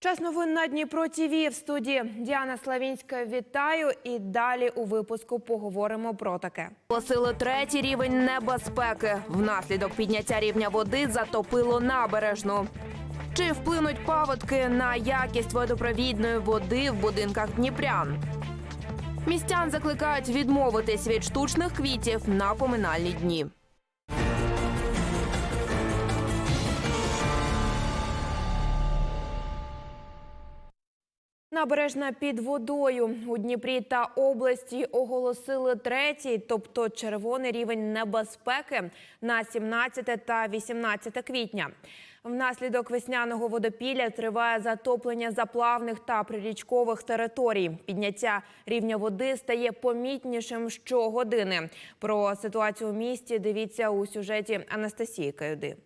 Час новин на Дніпро ТІВІ в студії Діана Славінська. Вітаю і далі у випуску поговоримо про таке. Оголосили третій рівень небезпеки. Внаслідок підняття рівня води затопило набережну. Чи вплинуть паводки на якість водопровідної води в будинках дніпрян? Містян закликають відмовитись від штучних квітів на поминальні дні. Набережна під водою у Дніпрі та області оголосили третій, тобто червоний рівень небезпеки на 17 та 18 квітня. Внаслідок весняного водопілля триває затоплення заплавних та прирічкових територій. Підняття рівня води стає помітнішим щогодини. Про ситуацію у місті дивіться у сюжеті Анастасії Каюди.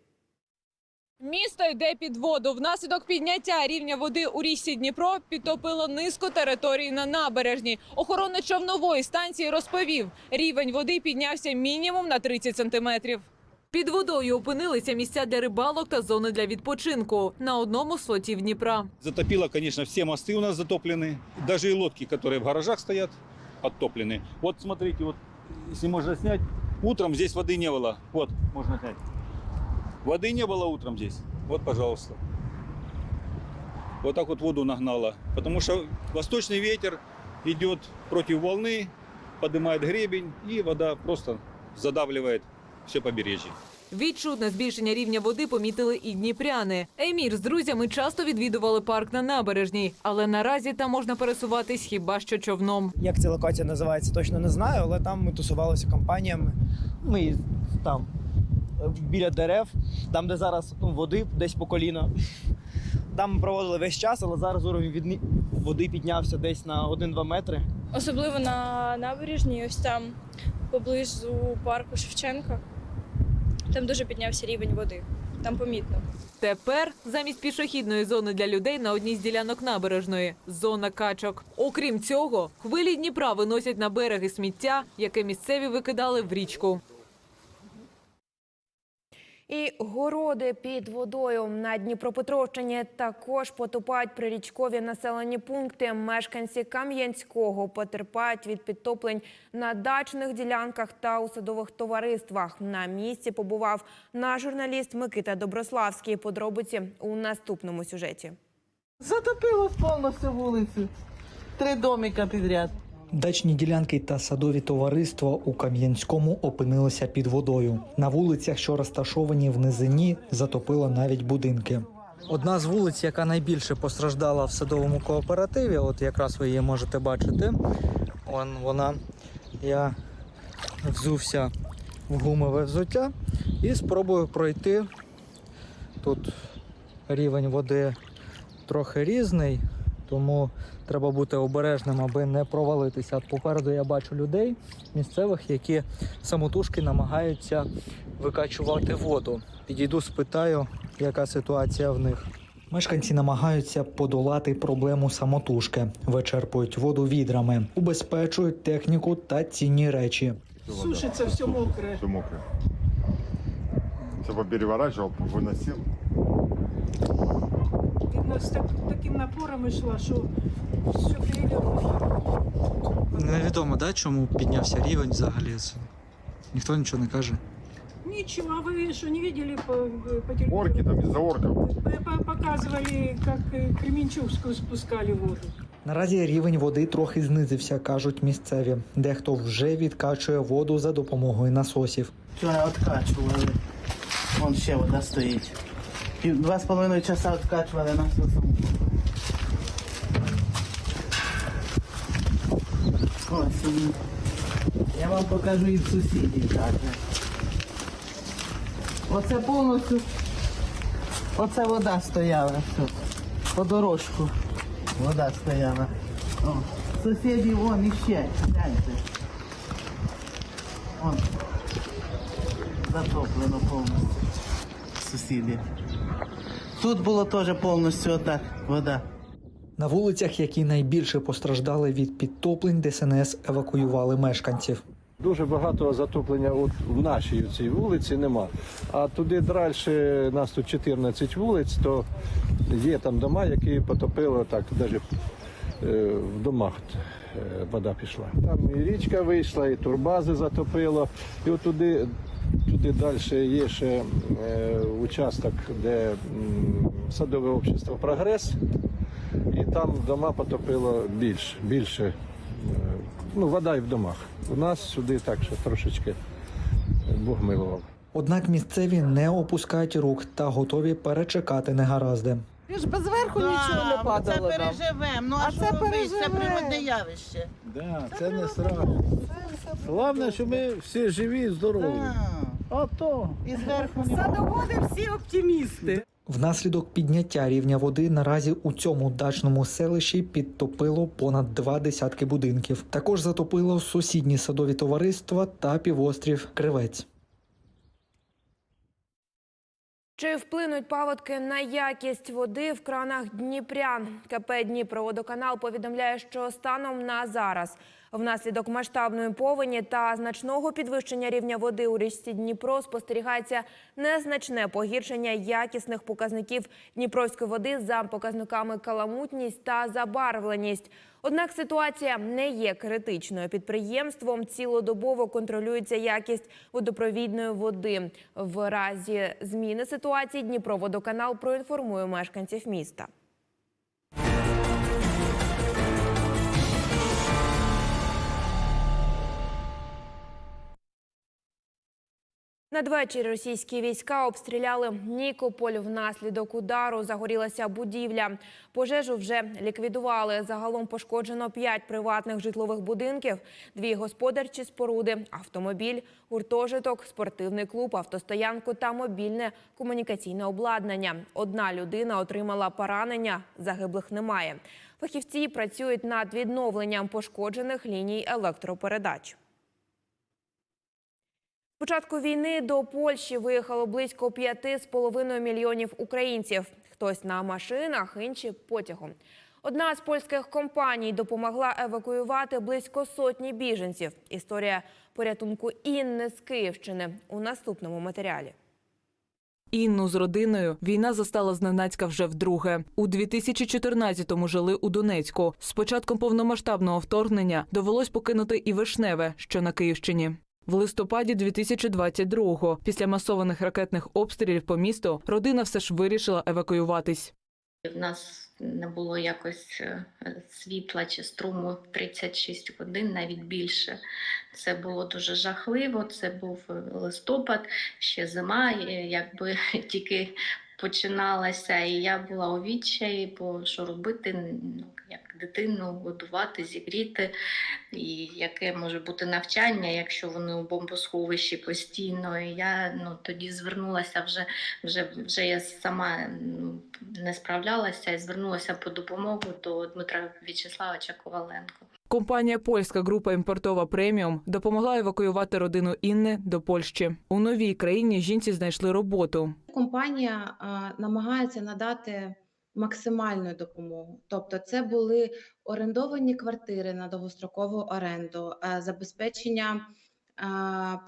Місто йде під воду. Внаслідок підняття рівня води у річці Дніпро підтопило низку територій на набережній. Охоронець човнової станції розповів, рівень води піднявся мінімум на 30 сантиметрів. Під водою опинилися місця для рибалок та зони для відпочинку на одному з флотів Дніпра. Затопило, конечно, все мосты у нас затоплены. Даже и лодки, которые в гаражах стоят, подтоплены. Вот смотрите, вот если можно снять, утром здесь воды не было. Вот, можно снять. Воды не было утром здесь. Вот, пожалуйста. Вот так вот воду нагнало. Потому что восточный ветер идет против волны, поднимает гребень, и вода просто задавливает все побережье. Відчутне збільшення рівня води помітили і дніпряни. Емір з друзями часто відвідували парк на набережній, але наразі там можна пересуватись хіба що човном. Як ця локація називається, точно не знаю, але там ми тусувалися компаніями. Ми там е, біля дерев, там, де зараз ну, води десь по коліно. Там ми проводили весь час, але зараз уровень відні- води піднявся десь на 1-2 метри. Особливо на набережній, ось там поблизу парку Шевченка. Там дуже піднявся рівень води. Там помітно. Тепер замість пішохідної зони для людей на одній з ділянок набережної зона качок. Окрім цього, хвилі Дніпра виносять на береги сміття, яке місцеві викидали в річку. І городи під водою на Дніпропетровщині також потопають прирічкові населені пункти. Мешканці Кам'янського потерпають від підтоплень на дачних ділянках та у садових товариствах. На місці побував наш журналіст Микита Доброславський. Подробиці у наступному сюжеті. Затопило повністю вулицю. Три домика підряд. Дачні ділянки та садові товариства у Кам'янському опинилися під водою. На вулицях, що розташовані в низині, затопило навіть будинки. Одна з вулиць, яка найбільше постраждала в садовому кооперативі, от якраз ви її можете бачити. Он вона. Я взувся в гумове взуття і спробую пройти. Тут рівень води трохи різний, тому треба бути обережним, аби не провалитися. Попереду я бачу людей місцевих, які самотужки намагаються викачувати воду. Підійду, спитаю, яка ситуація в них. Мешканці намагаються подолати проблему самотужки, вичерпують воду відрами, убезпечують техніку та цінні речі. Сушиться все мокре. Все мокрое. Все попереворачивал, выносил Видно, з так, таким напором йшла, що все перельотно. Невідомо, да, чому піднявся рівень взагалі. Ніхто нічого не каже. Ничего, а вы что, не видели по, по телевизору? Орки там, из-за орков. П- п- Показывали, как э, Кременчугскую спускали воду. Наразі рівень води трохи знизився, кажуть місцеві. Дехто вже відкачує воду за допомогою насосів. Вчора відкачували. Вон ще вода стоїть. Пів- Два з половиною часа відкачували насосом. Ось і я вам покажу і сусідів також. Оце повністю. Оце вода стояла. Все. По дорожку. Вода стояла. О, сусідів вон іще. Гляньте. Вон. Затоплено повністю. Сусіди. Тут було теж повністю отак вода. На вулицях, які найбільше постраждали від підтоплень, ДСНС евакуювали мешканців. Дуже багато затоплення от в нашій цій вулиці нема. А туди далі, нас тут 14 вулиць, то є там дома, які потопило так, навіть в домах е, вода пішла. Там і річка вийшла, і турбази затопило. І от туди, туди далі є ще е, участок, де м, садове общество Прогрес. І там дома потопило більше, більше. е, Ну, вода і в домах. У нас сюди так, що трошечки Бог милував. Однак місцеві не опускають рук та готові перечекати негаразди. ж без верху нічого не падало. Це переживемо. Ну а, А що це робити? Це природне явище. Да, це не страшно. Головне, що ми всі живі, і здорові. Да. А то. І зверху Садоводи всі оптимісти. Внаслідок підняття рівня води наразі у цьому дачному селищі підтопило понад два десятки будинків. Також затопило сусідні садові товариства та півострів Кривець. Чи вплинуть паводки на якість води в кранах Дніпрян? КП Дніпроводоканал повідомляє, що станом на зараз внаслідок масштабної повені та значного підвищення рівня води у річці Дніпро спостерігається незначне погіршення якісних показників дніпровської води за показниками каламутність та забарвленість. Однак ситуація не є критичною. Підприємством цілодобово контролюється якість водопровідної води. В разі зміни ситуації Дніпроводоканал проінформує мешканців міста. Надвечір російські війська обстріляли Нікополь. Внаслідок удару загорілася будівля. Пожежу вже ліквідували. Загалом пошкоджено п'ять приватних житлових будинків, дві господарчі споруди, автомобіль, гуртожиток, спортивний клуб, автостоянку та мобільне комунікаційне обладнання. Одна людина отримала поранення, загиблих немає. Фахівці працюють над відновленням пошкоджених ліній електропередач. Початку війни до Польщі виїхало близько 5,5 мільйонів українців. Хтось на машинах, інші потягом. Одна з польських компаній допомогла евакуювати близько сотні біженців. Історія порятунку Інни з Київщини у наступному матеріалі. Інну з родиною війна застала зненацька вже вдруге. У 2014-му жили у Донецьку. З початком повномасштабного вторгнення довелось покинути і Вишневе, що на Київщині. В листопаді 2022-го, після масованих ракетних обстрілів по місту, родина все ж вирішила евакуюватись. В нас не було якось е, світла чи струму 36 годин, навіть більше. Це було дуже жахливо. Це був е, листопад, ще зима, е, якби тільки починалася, і я була у відчаї, бо що робити, ну як дитину годувати, зігріти, і яке може бути навчання, якщо вони у бомбосховищі постійно. І я ну тоді звернулася вже вже, вже я сама ну, не справлялася і звернулася по допомогу до Дмитра В'ячеславовича Коваленко. Компанія польська група імпортова преміум допомогла евакуювати родину Інни до Польщі. У новій країні жінці знайшли роботу. Компанія а, намагається надати максимальну допомогу. Тобто, це були орендовані квартири на довгострокову оренду, е, забезпечення е,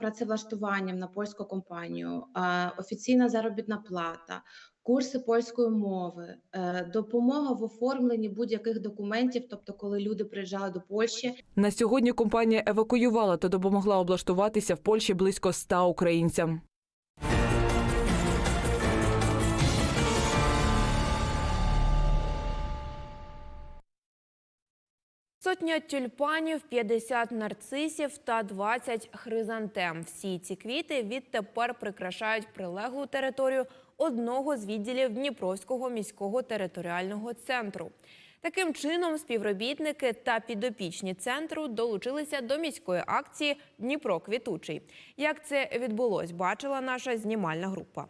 працевлаштуванням на польську компанію, е, офіційна заробітна плата. Курси польської мови, допомога в оформленні будь-яких документів, тобто, коли люди приїжджали до Польщі, На сьогодні компанія евакуювала та допомогла облаштуватися в Польщі близько 100 українцям. Сотня тюльпанів, 50 нарцисів та 20 хризантем. Всі ці квіти відтепер прикрашають прилеглу територію одного з відділів Дніпровського міського територіального центру. Таким чином, співробітники та підопічні центру долучилися до міської акції Дніпро квітучий. Як це відбулось, бачила наша знімальна група.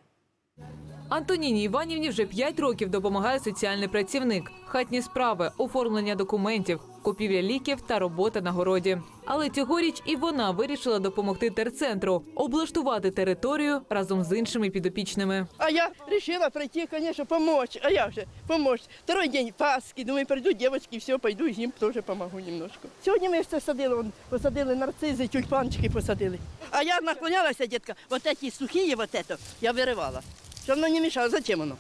Антоніні Іванівні вже 5 років допомагає соціальний працівник, хатні справи, оформлення документів, купівля ліків та робота на городі. Але цьогоріч і вона вирішила допомогти терцентру облаштувати територію разом з іншими підопічними. А я решила пройти, конечно, помочь. А я же помочь. Второй день Пасхи. Думаю, придут девочки, все, пойду им тоже помогу немножко. Сьогодні ми це садили, посадили нарцизи, тюльпанчики посадили. А я наклонялася, дітка, вот эти сухие, вот это, я виривала. Щоб воно не мешало, зачем воно?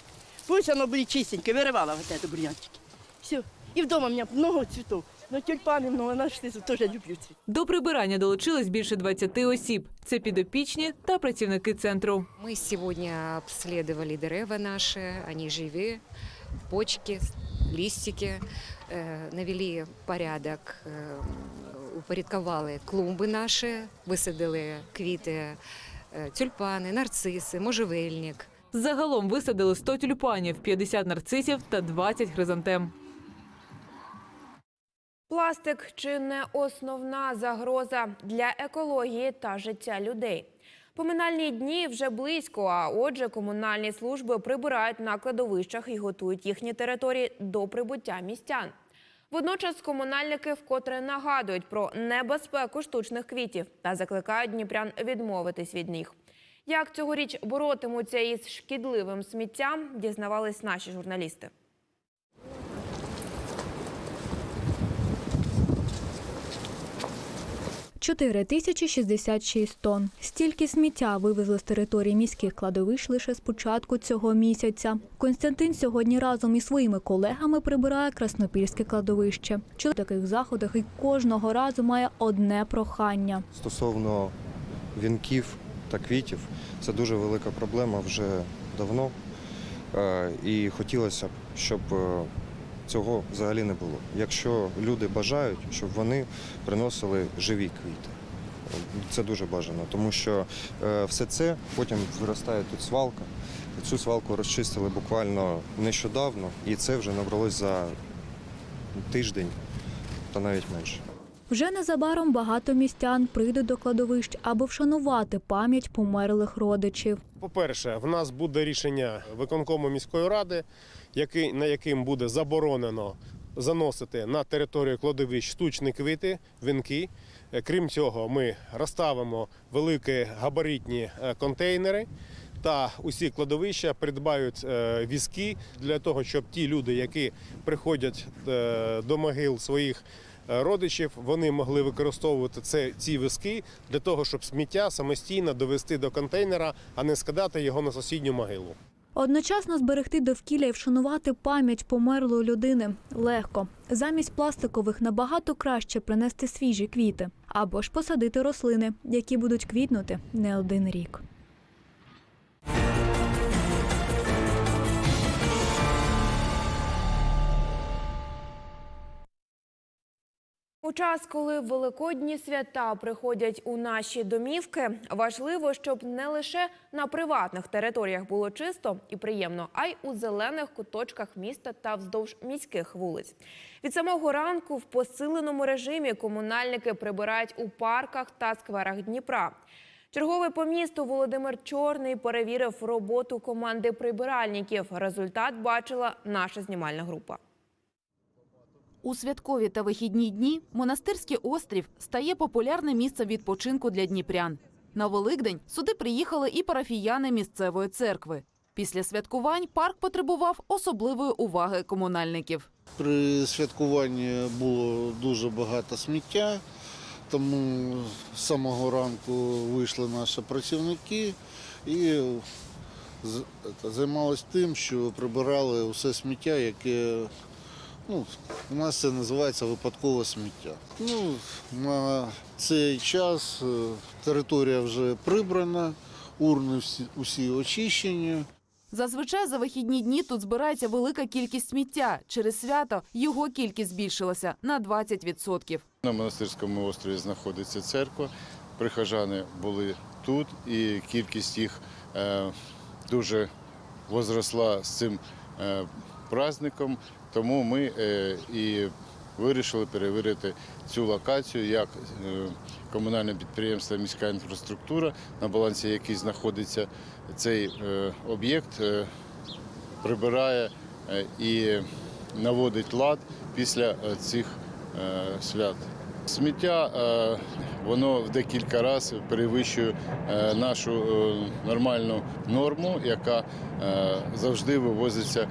Пусть воно буде чистеньке, виривала вот это бур'янчики. Все. І вдома у мене много цветов. Ну, тюльпани много, наші теж люблю цвіт. До прибирання долучились більше 20 осіб. Це підопічні та працівники центру. Мы сегодня обследовали дерева наши, они живые, почки, листики, э, навели порядок, э, упорядковали клумби наші, висадили квіти, е, тюльпани, нарциси, можжевельник. Загалом висадили 100 тюльпанів, 50 нарцисів та 20 хризантем. Пластик чи не основна загроза для екології та життя людей. Поминальні дні вже близько, а отже, комунальні служби прибирають на кладовищах і готують їхні території до прибуття містян. Водночас комунальники вкотре нагадують про небезпеку штучних квітів та закликають дніпрян відмовитись від них. Як цьогоріч боротимуться із шкідливим сміттям, дізнавались наші журналісти. Чотири тисячі 66 тонн. Стільки сміття вивезли з території міських кладовищ лише з початку цього місяця. Константин сьогодні разом із своїми колегами прибирає Краснопільське кладовище. Чоловік в таких заходах і кожного разу має одне прохання. Стосовно вінків та квітів, це дуже велика проблема вже давно. Е, І хотілося б, щоб е, цього взагалі не було. Якщо люди бажають, щоб вони приносили живі квіти. Це дуже бажано, тому що е, все це потім виростає тут свалка. Цю свалку розчистили буквально нещодавно, і це вже набралось за тиждень та навіть менше. Вже незабаром багато містян прийдуть до кладовищ, аби вшанувати пам'ять померлих родичів. По-перше, в нас буде рішення виконкому міської ради, на яким буде заборонено заносити на територію кладовищ штучні квіти, вінки. Е, Крім цього, ми розставимо великі габаритні е, контейнери. Та усі кладовища придбають е, візки для того, щоб ті люди, які приходять до могил своїх родичів, вони могли використовувати це, ці візки для того, щоб сміття самостійно довести до контейнера, а не скидати його на сусідню могилу. Одночасно зберегти довкілля і вшанувати пам'ять померлої людини легко. Замість пластикових набагато краще принести свіжі квіти або ж посадити рослини, які будуть квітнути не один рік. У час, коли великодні свята приходять у наші домівки, важливо, щоб не лише на приватних територіях було чисто і приємно, а й у зелених куточках міста та вздовж міських вулиць. Від самого ранку в посиленому режимі комунальники прибирають у парках та скверах Дніпра. Черговий по місту Володимир Чорний перевірив роботу команди прибиральників. Результат бачила наша знімальна група. У святкові та вихідні дні монастирський острів стає популярним місцем відпочинку для дніпрян. На Великдень сюди приїхали і парафіяни місцевої церкви. Після святкувань парк потребував особливої уваги комунальників. При святкуванні було дуже багато сміття, тому з самого ранку вийшли наші працівники і займалися тим, що прибирали усе сміття, яке ну, у нас це називається випадкове сміття. Ну, на цей час е, територія вже прибрана, урни всі, усі очищені. Зазвичай за вихідні дні тут збирається велика кількість сміття. Через свято його кількість збільшилася на 20%. На монастирському острові знаходиться церква. Прихожани були тут, і кількість їх е, дуже возросла з цим е, праздником. Тому ми е, і вирішили перевірити цю локацію як е, комунальне підприємство міська інфраструктура, на балансі якій знаходиться цей е, об'єкт. прибирає і наводить лад після цих свят. Сміття е, воно в декілька разів перевищує е, нашу е, нормальну норму, яка завжди вивозиться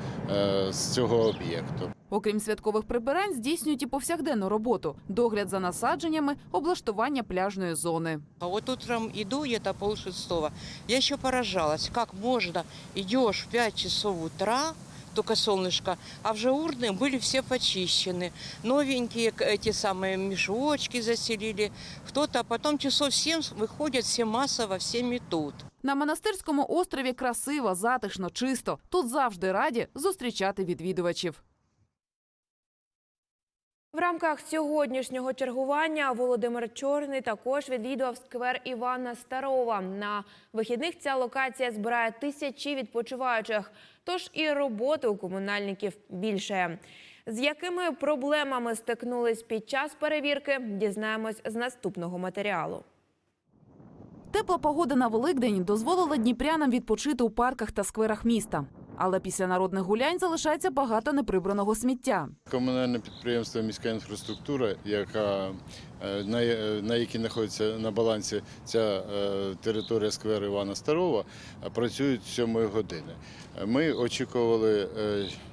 з цього об'єкту. Окрім святкових прибирань, здійснюють і повсякденну роботу: догляд за насадженнями, облаштування пляжної зони. А вот утром иду, где-то пол шестого, я еще поражалась, как можно, идешь в 5 часов утра, только солнышко, а уже урны были все почищены. Новенькие к- эти самые мешочки заселили. Кто-то, а потом часов 7 выходят все массово, все метут. На монастирському острові красиво, затишно, чисто. Тут завжди раді зустрічати відвідувачів. В рамках сьогоднішнього чергування Володимир Чорний також відвідував сквер Івана Старова. На вихідних ця локація збирає тисячі відпочиваючих, тож і роботи у комунальників більше. З якими проблемами стикнулись під час перевірки, дізнаємось з наступного матеріалу. Тепла погода на Великдень дозволила дніпрянам відпочити у парках та скверах міста. Але після народних гулянь залишається багато неприбраного сміття. Комунальне підприємство міська інфраструктура, яка е, на, е, на якій знаходиться на балансі ця е, територія скверу Івана Старова, працюють 7 години. Ми очікували,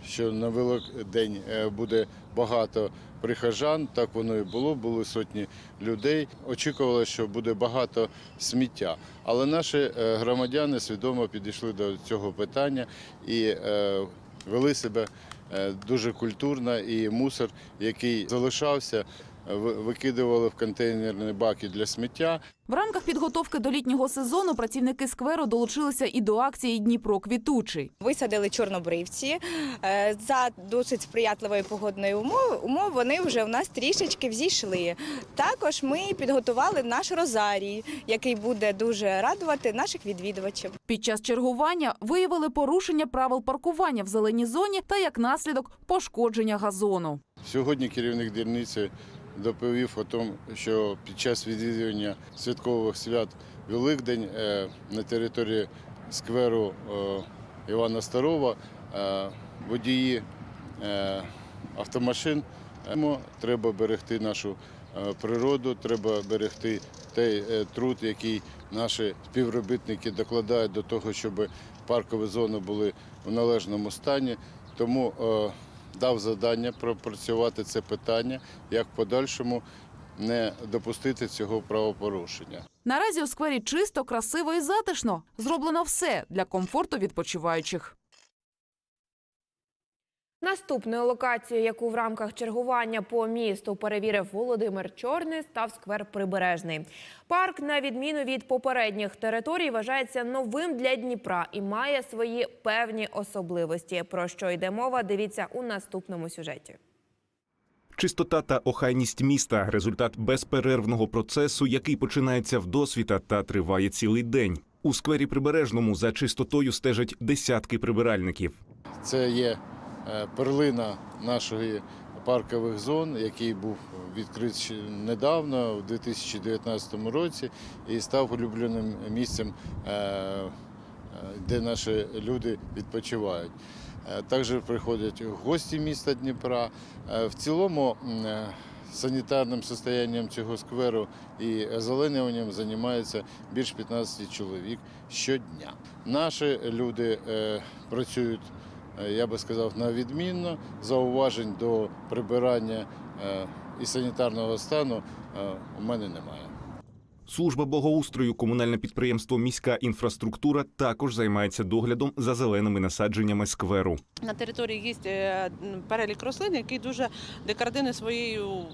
що на Великдень буде багато прихожан. Так воно і було. Були сотні людей. Очікували, що буде багато сміття. Але наші е, громадяни свідомо підійшли до цього питання і е, вели себе е, дуже культурно. І мусор, який залишався, викидували в контейнерні баки для сміття. В рамках підготовки до літнього сезону працівники скверу долучилися і до акції Дніпро квітучий. Висадили чорнобривці Е, за досить сприятливої погодної умови. Умов вони вже в нас трішечки взійшли. Також ми підготували наш розарій, який буде дуже радувати наших відвідувачів. Під час чергування виявили порушення правил паркування в зеленій зоні та як наслідок пошкодження газону. Сьогодні керівник дільниці доповів о тому, що під час відвідування святкових свят Великдень е, на території скверу е, Івана Старова е, водії автомашин. Треба берегти нашу природу, треба берегти той труд, який наші співробітники докладають до того, щоб паркові зони були в належному стані. Тому дав завдання пропрацювати це питання, як в подальшому не допустити цього правопорушення. Наразі у сквері чисто, красиво і затишно. Зроблено все для комфорту відпочиваючих. Наступною локацією, яку в рамках чергування по місту перевірив Володимир Чорний, став сквер Прибережний. Парк, на відміну від попередніх територій, вважається новим для Дніпра і має свої певні особливості. Про що йде мова? Дивіться у наступному сюжеті. Чистота та охайність міста результат безперервного процесу, який починається в досвіта та триває цілий день. У сквері прибережному за чистотою стежать десятки прибиральників. Це є перлина нашої паркових зон, який був відкрит недавно, у 2019 році, і став улюбленим місцем, е, е, де наші люди відпочивають. Е, Також приходять гості міста Дніпра. Е, В цілому е, санітарним состоянням цього скверу і озеленюванням займається більш 15 чоловік щодня. Наші люди е, працюють е, я би сказав, на відмінно. Зауважень до прибирання е, і санітарного стану е, у мене немає. Служба благоустрою, комунальне підприємство Міська інфраструктура також займається доглядом за зеленими насадженнями скверу. На території є е, перелік рослин, який дуже декоративний своєю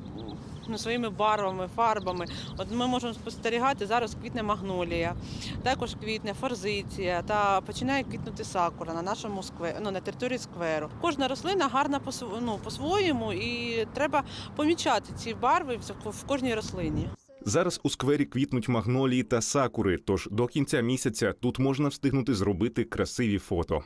ну, своїми барвами, фарбами. От ми можемо спостерігати зараз квітне магнолія, також квітне форзиція та починає квітнути сакура на нашому сквері, ну, на території скверу. Кожна рослина гарна по ну, по-своєму, і треба помічати ці барви в кожній рослині. Зараз у сквері квітнуть магнолії та сакури. Тож до кінця місяця тут можна встигнути зробити красиві фото.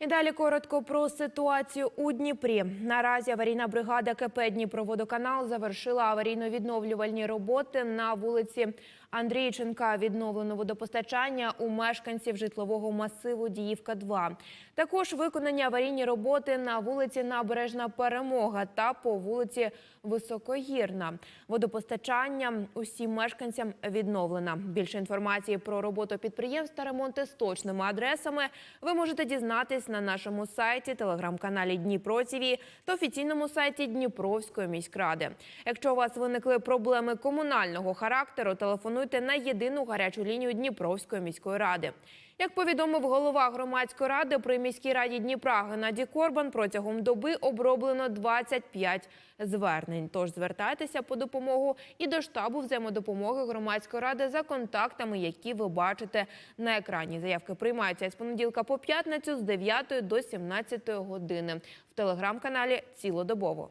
І далі коротко про ситуацію у Дніпрі. Наразі аварійна бригада КП «Дніпроводоканал» завершила аварійно-відновлювальні роботи на вулиці Андрійченка. Відновлено водопостачання у мешканців житлового масиву Діївка-2. Також виконані аварійні роботи на вулиці Набережна Перемога та по вулиці Високогірна. Водопостачання усім мешканцям відновлено. Більше інформації про роботу підприємств та ремонти з точними адресами ви можете дізнатись на нашому сайті, телеграм-каналі Дніпро ТІВІ та офіційному сайті Дніпровської міськради. Якщо у вас виникли проблеми комунального характеру, телефонуйте на єдину гарячу лінію Дніпровської міської ради. Як повідомив голова громадської ради при міській раді Дніпра Геннадій Корбан, протягом доби оброблено 25 звернень. Тож звертайтеся по допомогу і до штабу взаємодопомоги громадської ради за контактами, які ви бачите на екрані. Заявки приймаються з понеділка по п'ятницю з 9 до 17 години в телеграм-каналі цілодобово.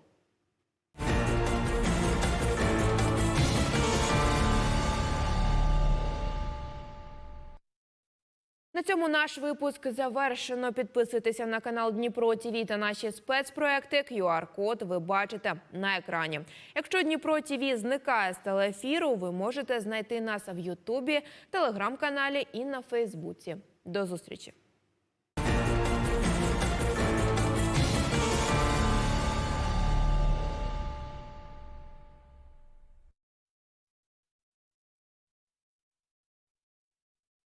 На цьому наш випуск завершено. Підписуйтеся на канал Дніпро ТІВІ та наші спецпроекти. QR-код ви бачите на екрані. Якщо Дніпро ТІВІ зникає з телеефіру, ви можете знайти нас в Ютубі, телеграм-каналі і на Фейсбуці. До зустрічі.